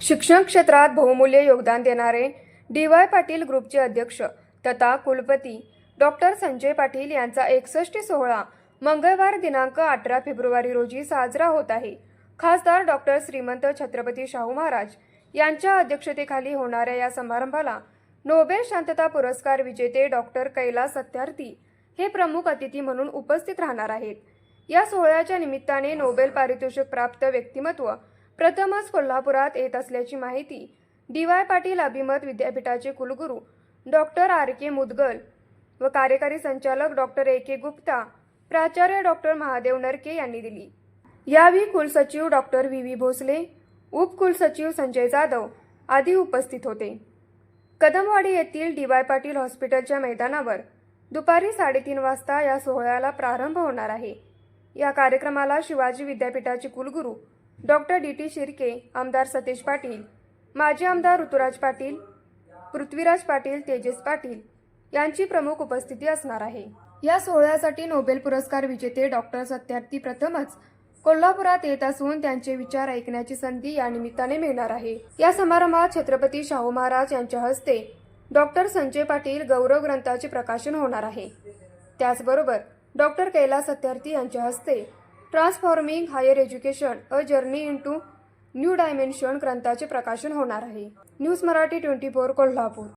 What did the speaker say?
शिक्षण क्षेत्रात बहुमूल्य योगदान देणारे डी वाय पाटील ग्रुपचे अध्यक्ष तथा कुलपती डॉक्टर संजय पाटील यांचा एकसष्ट सोहळा मंगळवार दिनांक अठरा फेब्रुवारी रोजी साजरा होत आहे. खासदार डॉक्टर श्रीमंत छत्रपती शाहू महाराज यांच्या अध्यक्षतेखाली होणाऱ्या या समारंभाला नोबेल शांतता पुरस्कार विजेते डॉक्टर कैलास सत्यार्थी हे प्रमुख अतिथी म्हणून उपस्थित राहणार आहेत. या सोहळ्याच्या निमित्ताने नोबेल पारितोषिक प्राप्त व्यक्तिमत्व प्रथमच कोल्हापुरात येत असल्याची माहिती डी वाय पाटील अभिमत विद्यापीठाचे कुलगुरू डॉक्टर आर के मुदगल व कार्यकारी संचालक डॉक्टर ए के गुप्ता प्राचार्य डॉक्टर महादेव नरके यांनी दिली. यावेळी कुलसचिव डॉक्टर व्ही व्ही भोसले उपकुलसचिव संजय जाधव आदी उपस्थित होते. कदमवाडी येथील डी वाय पाटील हॉस्पिटलच्या मैदानावर दुपारी साडेतीन वाजता या सोहळ्याला प्रारंभ होणार आहे. या कार्यक्रमाला शिवाजी विद्यापीठाचे कुलगुरू डॉक्टर डी टी शिर्के आमदार सतीश पाटील माजी आमदार ऋतुराज पाटील पृथ्वीराज पाटील तेजस पाटील यांची प्रमुख उपस्थिती असणार आहे. या सोहळ्यासाठी नोबेल पुरस्कार विजेते डॉक्टर सत्यार्थी प्रथमच कोल्हापुरात येत असून त्यांचे विचार ऐकण्याची संधी या निमित्ताने मिळणार आहे. या समारंभात छत्रपती शाहू महाराज यांच्या हस्ते डॉक्टर संजय पाटील गौरव ग्रंथाचे प्रकाशन होणार आहे. त्याचबरोबर डॉक्टर कैलास सत्यार्थी यांच्या हस्ते transforming higher education a journey into new dimension ग्रंथाचे प्रकाशन होणार आहे. News Marathi twenty four Kolhapur.